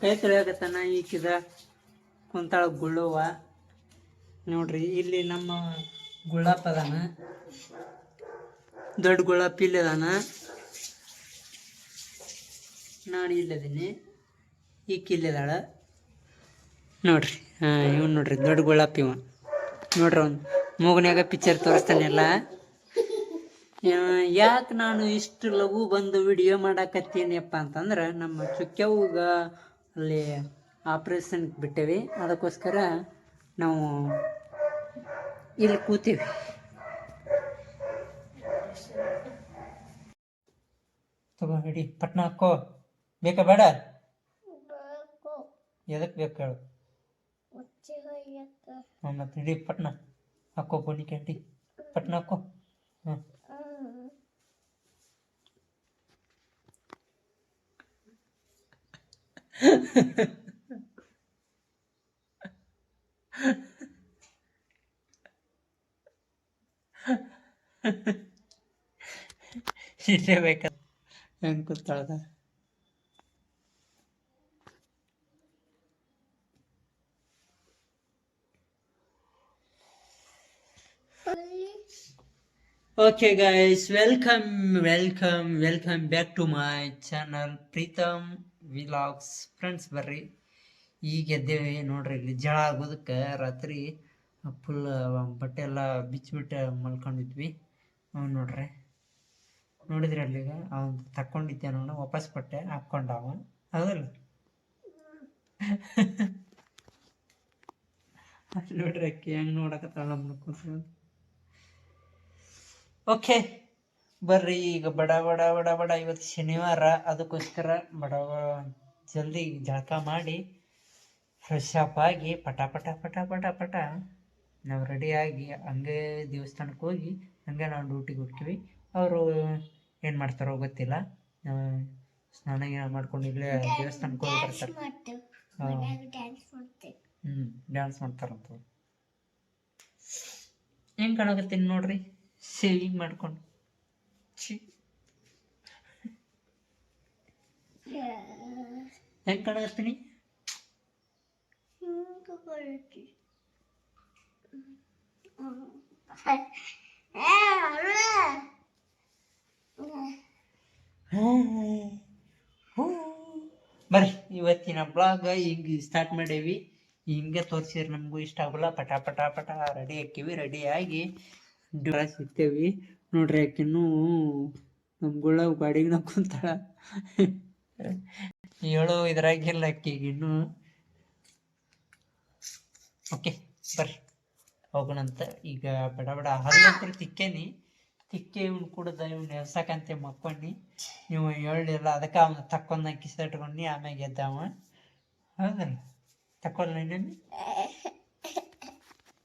ಕೈ ತೊಳೆಯಾಕತ್ತಾನ ಈಕಿದ ಕುಂತಾಳ ಗುಳ್ಳವ್ವ. ನೋಡ್ರಿ, ಇಲ್ಲಿ ನಮ್ಮ ಗುಳ್ಳಪ್ಪ ಅದಾನ. ದೊಡ್ಡ ಗುಳ್ಳಪ್ಪ ಇಲ್ಲಿ ಅದಾನ. ನಾನು ಇಲ್ಲದೀನಿ ಈಕಿ ಇಲ್ಲಿದಾಳ ನೋಡ್ರಿ, ಹಾಂ, ಇವ್ನು ನೋಡ್ರಿ, ದೊಡ್ಡ ಗುಳ್ಳಪ್ಪ ಇವ. ನೋಡ್ರಿ ಅವ್ನು ಮೂಗನ್ಯಾಗ ಪಿಕ್ಚರ್ ತೋರಿಸ್ತಾನೆಲ್ಲ ಯಾಕೆ ನಾನು ಇಷ್ಟು ಲಘು ಬಂದು ವಿಡಿಯೋ ಮಾಡಾಕತ್ತೀನಿಯಪ್ಪ ಅಂತಂದ್ರೆ ನಮ್ಮ ಚುಕ್ಯವ್ಗ ಅಲ್ಲಿ ಆಪ್ರೇಷನ್ಗೆ ಬಿಟ್ಟೇವಿ. ಅದಕ್ಕೋಸ್ಕರ ನಾವು ಇಲ್ಲಿ ಕೂತೀವಿ. ತಗೋ ಹಿಡಿ ಪಟ್ನ ಹಾಕೋ. ಬೇಕಾ ಬೇಡ? ಎದಕ್ಕೆ ಬೇಕು ಹೇಳು. ಮತ್ತೆ ಹಿಡಿ ಪಟ್ನ ಹಾಕೋ ಬೋನಿ ಕ್ಯಾಂಟಿ ಪಟ್ನ ಹಾಕೋ. ಹ್ಞೂ ಇಲ್ಲೇ ಬೇಕ ಹೆಂಗೆ ಕೂತಾಳದ? Okay guys welcome welcome welcome back to my channel Preetham vlogs friends ಬರ್ರಿ. ಈಗ ಎದ್ದೇವೆ ನೋಡ್ರಿ, ಇಲ್ಲಿ ಜಳ ಆಗೋದಕ್ಕೆ ರಾತ್ರಿ ಫುಲ್ ಬಟ್ಟೆ ಎಲ್ಲ ಬಿಚ್ಚಿಬಿಟ್ಟು ಮಲ್ಕೊಂಡಿದ್ವಿ. ಅವ್ನು ನೋಡ್ರಿ. ನೋಡಿದ್ರಿ ಅಲ್ಲಿಗೆ ಅವ್ನು ತಕ್ಕೊಂಡಿದ್ದೆ ನಾನು ವಾಪಸ್ ಬಟ್ಟೆ ಹಾಕ್ಕೊಂಡ ಅವ. ಹೌದಲ್ಲ? ನೋಡ್ರಿ ಅಕ್ಕಿ ಹೆಂಗೆ ನೋಡಕತ್ತಾಳ ಕೂತ್ಕೊಂಡು. ಓಕೆ ಬರ್ರಿ ಈಗ ಬಡ ಬಡ ಬಡ ಬಡ. ಇವತ್ತು ಶನಿವಾರ ಅದಕ್ಕೋಸ್ಕರ ಬಡ ಜಲ್ದಿ ಜಳಕ ಮಾಡಿ ಫ್ರೆಶ್ ಅಪ್ ಆಗಿ ಪಟ ಪಟ ಪಟ ಪಟ ಪಟ ನಾವು ರೆಡಿಯಾಗಿ ಹಂಗೆ ದೇವಸ್ಥಾನಕ್ಕೆ ಹೋಗಿ ಹಂಗೆ ನಾವು ಡ್ಯೂಟಿಗೆ ಹೋಗ್ತೀವಿ. ಅವರು ಏನು ಮಾಡ್ತಾರೋ ಗೊತ್ತಿಲ್ಲ. ಸ್ನಾನ ಗೀನ ಮಾಡ್ಕೊಂಡು ಇಲ್ಲೇ ದೇವಸ್ಥಾನಕ್ಕೆ ಹೋಗಿ ಬರ್ತಾರೆ. ಹ್ಞೂ ಡ್ಯಾನ್ಸ್ ಮಾಡ್ತಾರಂತ ಹೆಂಗೆ ಕಾಣಕತ್ತೀನಿ ನೋಡ್ರಿ? ಸೇವಿಂಗ್ ಮಾಡ್ಕೊಂಡು. ಹೆಂಗೆ ಕಾಣಕತ್ತೀನಿ ಬರ್ರಿ ಇವತ್ತಿನ ಬ್ಲಾಗ್ ಹಿಂಗೆ ಸ್ಟಾರ್ಟ್ ಮಾಡೇವಿ. ಹಿಂಗೆ ತೋರಿಸಿದ್ರೆ ನಮಗೂ ಇಷ್ಟ ಆಗಲ್ಲ ಪಟ ಪಟ ಪಟ ರೆಡಿ ಹಾಕಿವಿ ರೆಡಿ ಆಗಿ. ಸಿಗ್ತೇವಿ ನೋಡ್ರಿ ಆಕಿನ್ನೂ ನಮ್ಗಳ ಗಾಡಿಗೆ ನಕ್ಕೊಂತಾಳ ಕುಂತಾಳ. ಹೇಳೋ ಇದ್ರಾಗಿಲ್ಲ ಆಕಿಗೆ ಇನ್ನು. ಓಕೆ ಬರ್ರಿ. ಹೋಗೋಣಂತ. ಈಗ ಬಡ ಬಡ ಹಲ್ಲಂತ್ರ ತಿಕ್ಕೇನಿ. ತಿಕ್ಕೆ ಇವ್ನು ಕುಡ್ದ ಇವ್ನು ಎಬ್ಸಕಂತೆ ಮಕ್ಕೊಂಡಿ. ನೀವು ಹೇಳಿಲ್ಲ ಅದಕ್ಕೆ ಅವನು ತಕ್ಕೊಂಡ ಕಿಸಿಟ್ಕೊಂಡಿ ಆಮ್ಯಾಗ ಎದ್ದವ ಹೌದಲ್ಲ? ತಕ್ಕೊಲ್ಲ ಇನ್ನೊಮ್ಮೆ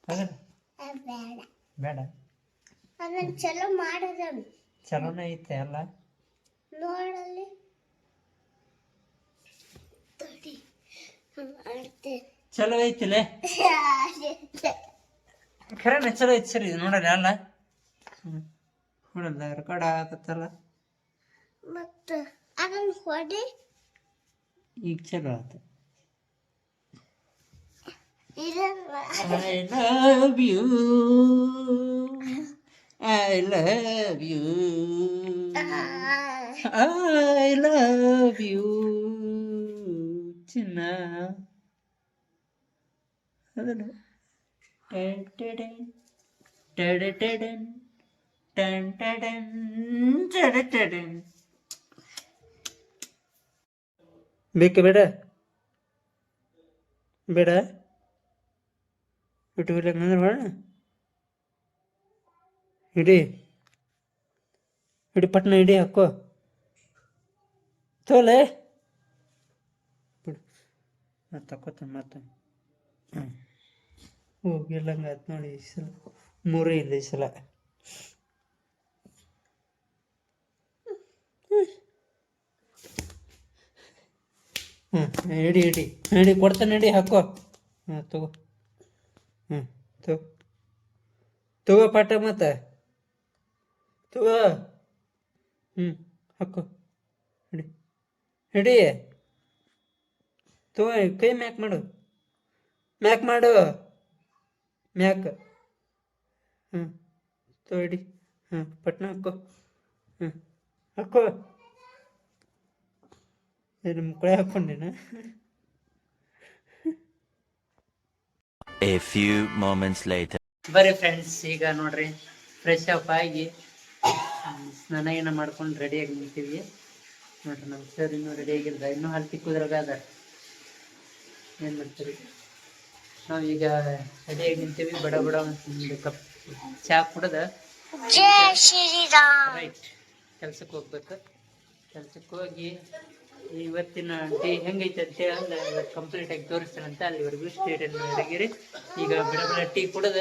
ಹೌದಲ್ಲ? ಬೇಡ. ಅದನ್ನ ಚಲೋ ಮಾಡದ ಚಲೋನೇ ಐತೆ ಅಲ್ಲ? ನೋಡಲ್ಲಿ. ತಡಿ ಚಲೋ ಐತಿಲೆ ಖರೇನ ಚಲೋ ಐತಿ ಸರಿ ನೋಡಲ್ಲ ಅಲ್ಲ? ನೋಡಲ್ಲ ರೆಕಾರ್ಡ್ ಆಗತ್ತಲ್ಲ? ಮತ್ತೆ ಅದನ್ನ ಹೊಡಿ. ಈಗ ಚಲೋ ಆಯ್ತು I love you. I love you. I love you. ಚಿನ್ನ ಅದನ್ನು ಟನ್ ಟಡನ್ ಟಡ ಟಡನ್ ಟನ್ ಟಡನ್ ಟಡ ಇಡಿ. ಇಡಿ, ಪಟ್ನ ಇಡಿ ಹಾಕೋ. ತೋಲೆ. ಬಿಡು. ನಾ ತಕೋತ ಮತ್ತೆ. ಹ್ಞೂ ಹೋಗಿಲ್ಲಂಗ ಆಯ್ತು ನೋಡಿ ಈ ಸಲ. ಮೂರೇ ಇಲ್ಲ ಈ ಸಲ. ಹ್ಞೂ ಇಡಿ ಹಿಡಿ ಹಿಡಿ ಕೊಡ್ತಾನೆ ಹಿಡಿ ಹಾಕೋ. ಹಾಂ ತಗೋ. ಹ್ಞೂ ತಗೋ. ತಗೋ ಪಾಠ ಮತ್ತೆ. ತಗೋ. ಹ್ಞೂ ಹಾಕು. ಹಿಡಿ ಹಿಡಿ ತಗೋ ಕೈ ಮ್ಯಾಕ್ ಮಾಡು. ಮ್ಯಾಕ್ ಮಾಡು. ಮ್ಯಾಕ್. ಹ್ಞೂ ತೋ ಹಿಡಿ ಹಾಂ ಪಟ್ನ ಹಾಕೋ. ಹ್ಞೂ ಹಾಕೋ. ನಿಮ್ಮ ಕಡೆ ಹಾಕ್ಕೊಂಡಿನ? A few moments later. ಬರ್ರಿ ಫ್ರೆಂಡ್ಸ್ ಈಗ ನೋಡ್ರಿ ಫ್ರೆಶ್ ಅಪ್ ಆಗಿ ಸ್ನಾನ ಏನ ಮಾಡ್ಕೊಂಡು ರೆಡಿಯಾಗಿ ನಿಂತೀವಿ ನೋಡ್ರಿ ನಮ್ಮ ಸರ್ ಇನ್ನೂ ರೆಡಿ ಆಗಿಲ್ಲ ಇನ್ನೂ ಹಲ್ ತಿಕ್ಕುದ್ರಾಗ ಅದ. ಏನು ಮಾಡ್ತೀರಿ? ಈಗ ರೆಡಿಯಾಗಿ ನಿಂತೀವಿ. ಬಡ ಬಡ ಒಂದು ಕಪ್ ಚಹಾ ಕುಡದ. ರೈಟ್ ಕೆಲ್ಸಕ್ಕೆ ಹೋಗ್ಬೇಕು. ಕೆಲ್ಸಕ್ಕೆ ಹೋಗಿ ಇವತ್ತಿನ ಡೇ ಹೆಂಗೈತೆ ಅಂತ ಹೇಳಿ ಕಂಪ್ಲೀಟ್ ಆಗಿ ತೋರಿಸ್ತಾರಂತ ಅಲ್ಲಿವರೆಗೂ ಸ್ಟೇಟ್ ಇರಗಿರಿ ಈಗ ಬಿಡ ಬಿಡ ಟೀ ಕುಡದ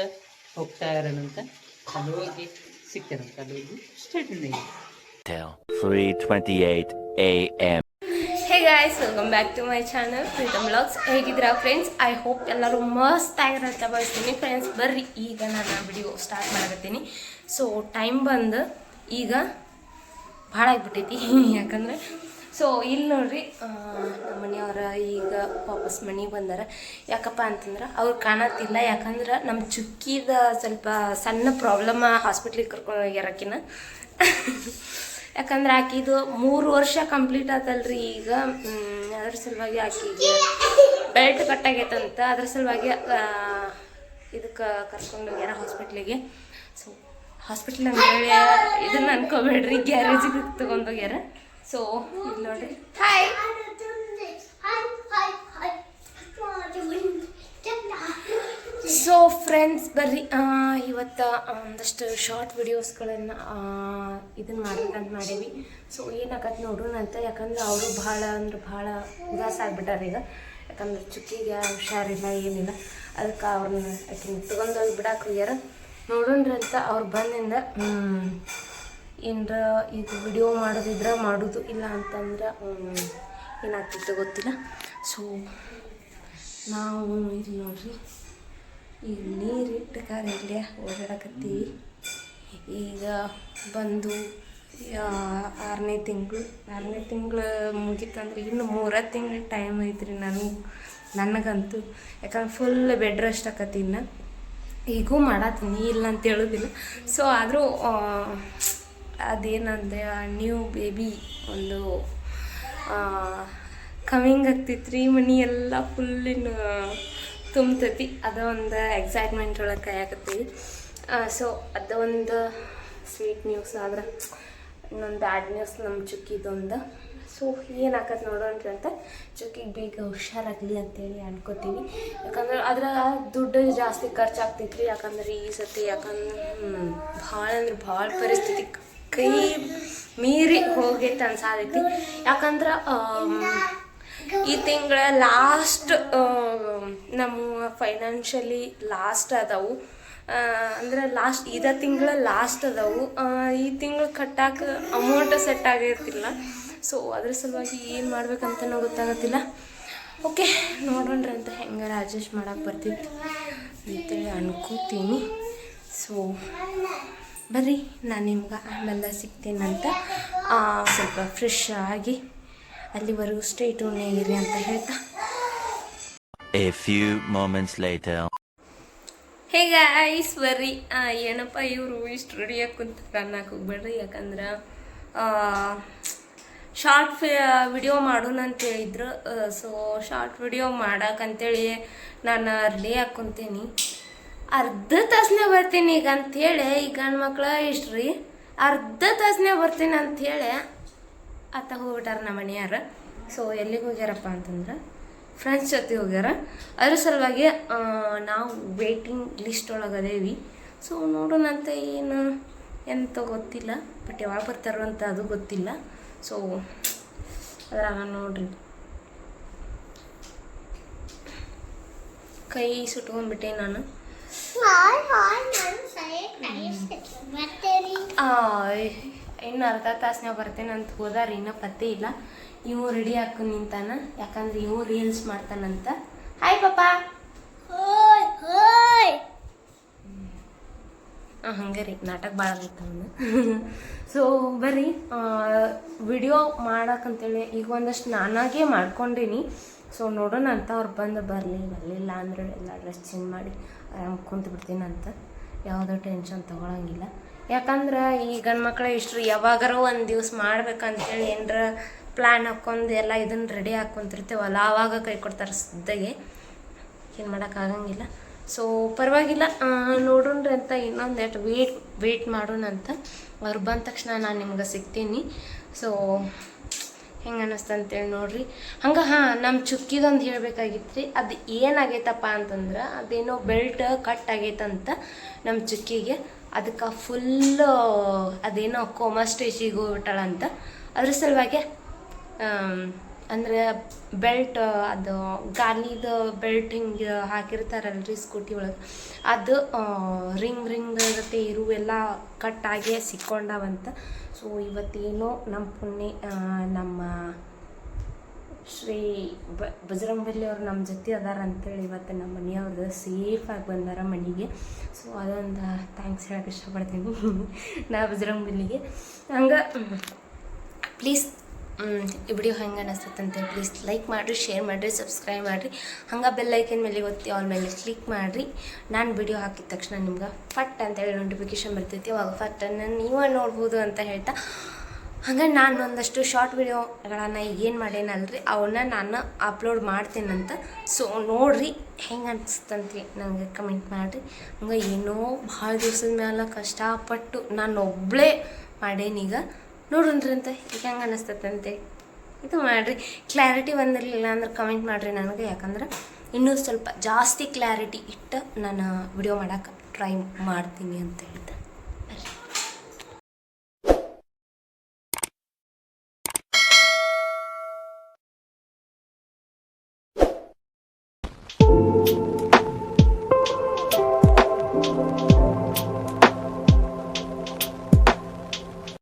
ಹೋಗ್ತಾ ಇರೋಣಂತ. ಅಲ್ಲಿ ಹೋಗಿ ಸಿಗ್ತೇನಂತ ಅಲ್ಲಿ ಹೋಗಿ state Till 3:28 a.m. Hey guys welcome back to my channel Preetham blogs ಹೇಗಿದ್ದೀರಾ ಫ್ರೆಂಡ್ಸ್ ಐ ಹೋಪ್ ಎಲ್ಲರೂ ಮಸ್ತ್ ಆಗಿರಂತ ಬಯಸ್ತೀನಿ ಫ್ರೆಂಡ್ಸ್ ಬರ್ರಿ. ಈಗ ನಾನು ವಿಡಿಯೋ ಸ್ಟಾರ್ಟ್ ಮಾಡಕತ್ತೀನಿ. ಸೊ ಟೈಮ್ ಬಂದು ಈಗ ಭಾಳ ಆಗಿಬಿಟ್ಟೈತಿ. ಯಾಕಂದ್ರೆ ಸೊ ಇಲ್ಲಿ ನೋಡ್ರಿ ನಮ್ಮ ಮನೆಯವ್ರ ಈಗ ವಾಪಸ್ ಮನೆಗೆ ಬಂದಾರ. ಯಾಕಪ್ಪ ಅಂತಂದ್ರೆ ಅವ್ರು ಕಾಣತ್ತಿಲ್ಲ. ಯಾಕಂದ್ರೆ ನಮ್ಮ ಚುಕ್ಕಿದ ಸ್ವಲ್ಪ ಸಣ್ಣ ಪ್ರಾಬ್ಲಮ್ ಹಾಸ್ಪಿಟ್ಲಿಗೆ ಕರ್ಕೊಂಡು ಹೋಗ್ಯಾರಕಿನ ಯಾಕಂದ್ರೆ ಆಕಿದು ಮೂರು ವರ್ಷ ಕಂಪ್ಲೀಟ್ ಆತಲ್ರಿ ಈಗ. ಅದ್ರ ಸಲುವಾಗಿ ಆಕಿಗೆ ಬೆಲ್ಟ್ ಕಟ್ಟಾಗೈತಂತ ಅದ್ರ ಸಲುವಾಗಿ ಇದಕ್ಕೆ ಕರ್ಕೊಂಡು ಹೋಗ್ಯಾರ ಹಾಸ್ಪಿಟ್ಲಿಗೆ ಸೊ ಹಾಸ್ಪಿಟ್ಲ್ ಅಂದ್ರೆ ಇದನ್ನ ಅನ್ಕೋಬೇಡ್ರಿ. ಗ್ಯಾರೇಜಿಗೆ ತಗೊಂಡೋಗ್ಯಾರ. ಸೊ ಇಲ್ಲಿ ನೋಡ್ರಿ. ಹಾಯ್ ಸೊ ಫ್ರೆಂಡ್ಸ್ ಬರ್ರಿ. ಇವತ್ತು ಒಂದಷ್ಟು ಶಾರ್ಟ್ ವಿಡಿಯೋಸ್ಗಳನ್ನು ಇದನ್ನು ಮಾಡ್ಬೇಕಂತ ಮಾಡೀವಿ. ಸೊ ಏನಾಗತ್ತೆ ನೋಡೋಣ ಅಂತ ಯಾಕಂದ್ರೆ ಅವರು ಭಾಳ ಅಂದ್ರೆ ಭಾಳ ಉದಾಸ ಆಗ್ಬಿಟ್ಟಾರೆ ಈಗ. ಯಾಕಂದ್ರೆ ಚುಕ್ಕಿಗೆ ಹುಷಾರಿಲ್ಲ ಏನಿಲ್ಲ. ಅದಕ್ಕೆ ಅವ್ರನ್ನ ಯಾಕೆ ತಗೊಂಡೋಗಿ ಬಿಡಾಕ್ ಹೋಗ್ಯಾರ. ನೋಡೋಣ್ರಿ ಅಂತ ಅವ್ರು ಬಂದಿಂದ ಏನರ ಈಗ ವಿಡಿಯೋ ಮಾಡೋದಿದ್ರೆ ಮಾಡೋದು ಇಲ್ಲ ಅಂತಂದ್ರೆ ಏನಾಗ್ತಿತ್ತು ಗೊತ್ತಿಲ್ಲ. ಸೊ ನಾವು ಇಲ್ಲಿ ನೋಡ್ರಿ ಈಗ ನೀರಿಟ್ಟು ಕಾರಲ್ಲಿ ಓಡಾಡಕತ್ತೀವಿ. ಈಗ ಬಂದು ಆರನೇ ತಿಂಗಳು ಆರನೇ ತಿಂಗಳು ಮುಗೀತಂದ್ರೆ ಇನ್ನು ಮೂರ ತಿಂಗಳು ಟೈಮ್ ಐತ್ರಿ ನನಗೆ, ನನಗಂತೂ. ಯಾಕಂದ್ರೆ ಫುಲ್ ಬೆಡ್ ರೆಸ್ಟ್ ಇನ್ನು. ಈಗೂ ಮಾಡತ್ತೀನಿ ಇಲ್ಲ ಅಂತ ಹೇಳೋದಿಲ್ಲ. ಸೊ ಆದರೂ ಅದೇನಂದ್ರೆ ನ್ಯೂ ಬೇಬಿ ಒಂದು ಕಮಿಂಗ್ ಆಗ್ತಿತ್ತು ರೀ, ಮನಿ ಎಲ್ಲ ಫುಲ್ಲಿನ ತುಂಬ್ತೈತಿ. ಅದು ಒಂದು ಎಕ್ಸೈಟ್ಮೆಂಟ್ ಒಳಗೆ ಕಾಯಕತ್ತೀವಿ ಸೊ ಅದ ಒಂದು ಸ್ವೀಟ್ ನ್ಯೂಸ್ ಆದ್ರೆ, ಇನ್ನೊಂದು ಬ್ಯಾಡ್ ನ್ಯೂಸ್ ನಮ್ಮ ಚುಕ್ಕಿದೊಂದು ಸೊ ಏನಾಕತ್ ನೋಡೋಣ್ರಿ ಅಂತ ಚುಕ್ಕಿಗೆ ಬೇಗ ಹುಷಾರಾಗಲಿ ಅಂತೇಳಿ ಅನ್ಕೋತೀವಿ. ಯಾಕಂದ್ರೆ ಅದ್ರ ದುಡ್ಡು ಜಾಸ್ತಿ ಖರ್ಚಾಗ್ತೈತ್ರಿ ಯಾಕಂದ್ರೆ ಈ ಸತಿ ಯಾಕಂದ್ರೆ ಭಾಳ ಅಂದ್ರೆ ಭಾಳ ಪರಿಸ್ಥಿತಿ ಹೋಗೈತೆ ಅನ್ಸಾದೈತಿ ಯಾಕಂದ್ರೆ ಈ ತಿಂಗಳ ಲಾಸ್ಟ್ ನಮ್ಮ ಫೈನಾನ್ಷಿಯಲಿ ಲಾಸ್ಟ್ ಅದಾವು. ಅಂದ್ರೆ ಲಾಸ್ಟ್ ಇದ ತಿಂಗಳ ಲಾಸ್ಟ್ ಅದಾವು. ಈ ತಿಂಗಳು ಕಟ್ಟಾಕ ಅಮೌಂಟ್ ಸೆಟ್ ಆಗಿರ್ತಿಲ್ಲ. ಸೊ ಅದ್ರ ಸಲುವಾಗಿ ಏನು ಮಾಡ್ಬೇಕಂತನೂ ಗೊತ್ತಾಗತ್ತಿಲ್ಲ. ಓಕೆ ನೋಡೋಣ್ರಿ ಅಂತ ಹೆಂಗಾರ ಅಡ್ಜಸ್ಟ್ ಮಾಡೋಕೆ ಬರ್ತಿತ್ತು ಅಂತೇಳಿ ಅನ್ಕೋತೀನಿ. ಸೊ ಬರ್ರಿ ನಾನು ನಿಮ್ಗೆ ಆಮೇಲೆ ಸಿಗ್ತೀನಂತ. ಆ, ಸ್ವಲ್ಪ ಫ್ರೆಶ್ ಆಗಿ ಅಲ್ಲಿವರೆಗೂ ಸ್ಟೇಟ್ ಇರಿ ಅಂತ ಹೇಳ್ತಾ. A few moments later. Hey guys ಬರ್ರಿ. ಆ, ಏನಪ್ಪ ಇವರು ಇಷ್ಟು ರೆಡಿ ಕುಂತಾರ ಅನ್ನಕ್ಕೆ ಹೋಗ್ಬೇಡ್ರಿ ಯಾಕಂದ್ರೆ ಶಾರ್ಟ್ ವಿಡಿಯೋ ಮಾಡೋಣ ಅಂತ ಹೇಳಿದ್ರು. ಸೊ ಶಾರ್ಟ್ ವಿಡಿಯೋ ಮಾಡಕ್ಕಂತೇಳಿ ನಾನು ರೆಡಿ ಹಾಕ್ಕೊಂತೀನಿ ಅರ್ಧ ತಾಸನೇ ಬರ್ತೀನಿ ಈಗ ಅಂಥೇಳಿ ಈ ಗಂಡು ಮಕ್ಳು ಇಷ್ಟು ರೀ ಅರ್ಧ ತಾಸನೇ ಬರ್ತೀನಿ ಅಂಥೇಳಿ ಆತ ಹೋಗ್ಬಿಟ್ಟಾರ ನಮ್ಮ ಮನೆಯಾರ. ಸೊ ಎಲ್ಲಿಗೆ ಹೋಗ್ಯಾರಪ್ಪ ಅಂತಂದ್ರೆ ಫ್ರೆಂಡ್ಸ್ ಜೊತೆ ಹೋಗ್ಯಾರ. ಅದ್ರ ಸಲುವಾಗಿ ನಾವು ವೇಟಿಂಗ್ ಲಿಸ್ಟ್ ಒಳಗೆ ಅದೇವಿ. ಸೊ ನೋಡೋಣಂತ ಏನು, ಎಂತ ಗೊತ್ತಿಲ್ಲ. ಬಟ್ ಯಾವಾಗ ಬರ್ತಾರೋ ಅಂತ ಅದು ಗೊತ್ತಿಲ್ಲ. ಸೊ ಅದ್ರಾಗ ನೋಡ್ರಿ. ಕೈ ಸುಟ್ಕೊಂಡ್ಬಿಟ್ಟೆ ನಾನು. ಇನ್ನು ಅರ್ಧ ತಾಸ್ನ್ಯಾಗ ಬರ್ತೇನೆ ಅಂತ ಹೋದಾರ ಇನ್ನೂ ಪತ್ತೆ ಇಲ್ಲ. ಇವು ರೆಡಿ ಹಾಕು ನಿಂತಾನ. ಯಾಕಂದ್ರೆ ಇವು ರೀಲ್ಸ್ ಮಾಡ್ತಾನಂತ. ಹಾಯ್ ಪಾಪ ಹಂಗೆ ರೀ. ನಾಟಕ ಭಾಳ ಅವನು. ಸೊ ಬರ್ರಿ. ವಿಡಿಯೋ ಮಾಡಕ್ಕಂತೇಳಿ ಈಗ ಒಂದಷ್ಟು ನಾನಾಗೇ ಮಾಡ್ಕೊಂಡೀನಿ. ಸೊ ನೋಡೋಣ ಅಂತ ಅವ್ರು ಬಂದು ಬರಲಿ, ಬರಲಿಲ್ಲ ಅಂದ್ರೆ ಎಲ್ಲ ಡ್ರೆಸ್ ಚೇಂಜ್ ಮಾಡಿ ಆರಾಮ್ ಕುಂತು ಅಂತ. ಯಾವುದೋ ಟೆನ್ಷನ್ ತೊಗೊಳಂಗಿಲ್ಲ. ಯಾಕಂದ್ರೆ ಈ ಗಂಡು ಮಕ್ಳು ಇಷ್ಟು ಯಾವಾಗಾರ ಒಂದು ದಿವ್ಸ ಮಾಡ್ಬೇಕಂತೇಳಿ ಏನರ ಪ್ಲ್ಯಾನ್ ಹಾಕ್ಕೊಂಡು ಎಲ್ಲ ಇದನ್ನು ರೆಡಿ ಹಾಕ್ಕೊಂತಿರ್ತೇವಲ್ಲ ಆವಾಗ ಕೈ ಕೊಡ್ತಾರೆ ಸುದ್ದಾಗೆ ಏನು ಮಾಡೋಕ್ಕಾಗಂಗಿಲ್ಲ ಸೊ ಪರವಾಗಿಲ್ಲ ನೋಡೋಣ್ರಿ ಅಂತ ಇನ್ನೊಂದು ಎಷ್ಟು ವೇಟ್ ವೇಟ್ ಮಾಡೋಣ ಅಂತ. ಅವ್ರು ಬಂದ ತಕ್ಷಣ ನಾನು ನಿಮ್ಗೆ ಸಿಗ್ತೀನಿ. ಸೊ ಹೆಂಗೆ ಅನ್ನಿಸ್ತು ಅಂತೇಳಿ ನೋಡ್ರಿ. ಹಂಗೆ ಹಾಂ ನಮ್ಮ ಚುಕ್ಕಿದೊಂದು ಹೇಳಬೇಕಾಗಿತ್ತು ರೀ ಅದು ಏನಾಗೈತಪ್ಪ ಅಂತಂದ್ರೆ ಅದೇನೋ ಬೆಲ್ಟ್ ಕಟ್ ಆಗೈತಂತ ನಮ್ಮ ಚುಕ್ಕಿಗೆ. ಅದಕ್ಕೆ ಫುಲ್ಲು ಅದೇನೋ ಕೋಮಾ ಸ್ಟೇಜಿಗೆ ಹೋಗ್ಬಿಟ್ಟಾಳಂತ ಅದ್ರ ಸಲುವಾಗಿ ಅಂದರೆ ಬೆಲ್ಟ್, ಅದು ಗಾಲಿದ ಬೆಲ್ಟ್ ಹಿಂಗೆ ಹಾಕಿರ್ತಾರಲ್ರಿ ಸ್ಕೂಟಿ ಒಳಗೆ. ಅದು ರಿಂಗ್ ರಿಂಗ್ ಜೊತೆ ಇರು ಎಲ್ಲ ಕಟ್ಟಾಗಿ ಸಿಕ್ಕೊಂಡವಂತ. ಸೊ ಇವತ್ತೇನೋ ನಮ್ಮ ಪುಣ್ಯ ನಮ್ಮ ಶ್ರೀ ಬ ಬಜರಂಗಬಲಿ ಅವ್ರು ನಮ್ಮ ಜೊತೆ ಅದಾರ ಅಂತೇಳಿ ಇವತ್ತು ನಮ್ಮ ಮನೆಯವ್ರದ್ದು ಸೇಫಾಗಿ ಬಂದಾರ ಮನೆಗೆ. ಸೊ ಅದೊಂದು ಥ್ಯಾಂಕ್ಸ್ ಹೇಳಕ್ಕೆ ಇಷ್ಟಪಡ್ತೀನಿ. ನಾ ಬಜರಂಗಬಲಿಗೆ ಹಂಗೆ ಪ್ಲೀಸ್ ಈ ವಿಡಿಯೋ ಹೆಂಗೆ ಅನಿಸ್ತಂತೆ ಪ್ಲೀಸ್ ಲೈಕ್ ಮಾಡಿರಿ ಶೇರ್ ಮಾಡಿರಿ ಸಬ್ಸ್ಕ್ರೈಬ್ ಮಾಡಿರಿ. ಹಂಗೆ ಬೆಲ್ಲೈಕನ್ ಮೇಲೆ ಒತ್ತಿ ಅವ್ರ ಮೇಲೆ ಕ್ಲಿಕ್ ಮಾಡಿರಿ. ನಾನು ವಿಡಿಯೋ ಹಾಕಿದ ತಕ್ಷಣ ನಿಮ್ಗೆ ಫಟ್ ಅಂತೇಳಿ ನೋಟಿಫಿಕೇಶನ್ ಬರ್ತೈತಿ. ಅವಾಗ ಫಟ್ಟನ್ನು ನೀವೇ ನೋಡ್ಬೋದು ಅಂತ ಹೇಳ್ತಾ, ಹಂಗೆ ನಾನು ಒಂದಷ್ಟು ಶಾರ್ಟ್ ವಿಡಿಯೋಗಳನ್ನು ಏನು ಮಾಡೇನಲ್ರಿ, ಅವನ್ನ ನಾನು ಅಪ್ಲೋಡ್ ಮಾಡ್ತೀನಂತ. ಸೊ ನೋಡ್ರಿ ಹೆಂಗೆ ಅನ್ನಿಸ್ತಂತೆ ನನಗೆ ಕಮೆಂಟ್ ಮಾಡಿರಿ. ಹಂಗೆ ಏನೋ ಭಾಳ ದಿವ್ಸದ ಮೇಲೆ ಕಷ್ಟಪಟ್ಟು ನಾನು ಒಬ್ಬಳೇ ಮಾಡೇನೀಗ ನೋಡೋಣ್ರಿ ಅಂತ. ಈಗ ಹೆಂಗೆ ಅನ್ನಿಸ್ತತಂತೆ ಇದು ಮಾಡಿರಿ. ಕ್ಲಾರಿಟಿ ಬಂದಿರಲಿಲ್ಲ ಅಂದ್ರೆ ಕಮೆಂಟ್ ಮಾಡಿರಿ ನನಗೆ. ಯಾಕಂದ್ರೆ ಇನ್ನೂ ಸ್ವಲ್ಪ ಜಾಸ್ತಿ ಕ್ಲಾರಿಟಿ ಇಟ್ಟು ನಾನು ವಿಡಿಯೋ ಮಾಡೋಕೆ ಟ್ರೈ ಮಾಡ್ತೀನಿ ಅಂತೇಳಿ